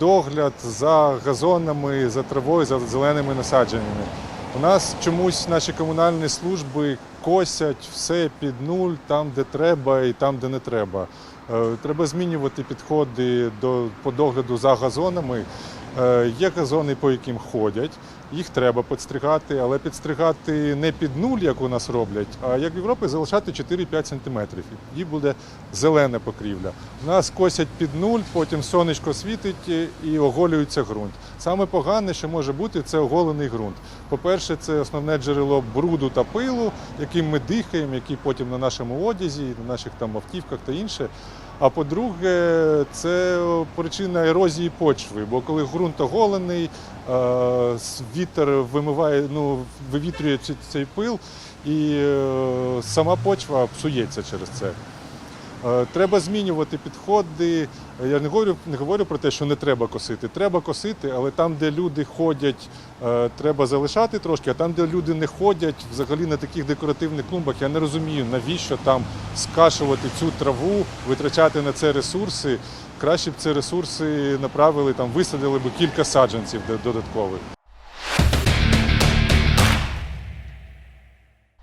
догляд за газонами, за травою, за зеленими насадженнями. У нас чомусь наші комунальні служби косять все під нуль, там, де треба, і там, де не треба. Е, Треба змінювати підходи до по догляду за газонами. Е, Є газони, по яким ходять, їх треба підстригати, але підстригати не під нуль, як у нас роблять, а як в Європі залишати 4-5 сантиметрів. Тоді буде зелена покрівля. У нас косять під нуль, потім сонечко світить і- і оголюється ґрунт. Саме погане, що може бути, це оголений ґрунт. По-перше, це основне джерело бруду та пилу, яким ми дихаємо, який потім на нашому одязі, на наших там автівках та інше. А по-друге, це причина ерозії почви, бо коли ґрунт оголений, е, вітер вимиває, ну, вивітрює цей пил, і е, сама почва псується через це. Е, Треба змінювати підходи. Я не говорю, не говорю про те, що не треба косити. Треба косити, але там, де люди ходять, треба залишати трошки, а там, де люди не ходять, взагалі на таких декоративних клумбах, я не розумію, навіщо там скашувати цю траву, витрачати на це ресурси. Краще б ці ресурси направили, там висадили б кілька саджанців додаткових.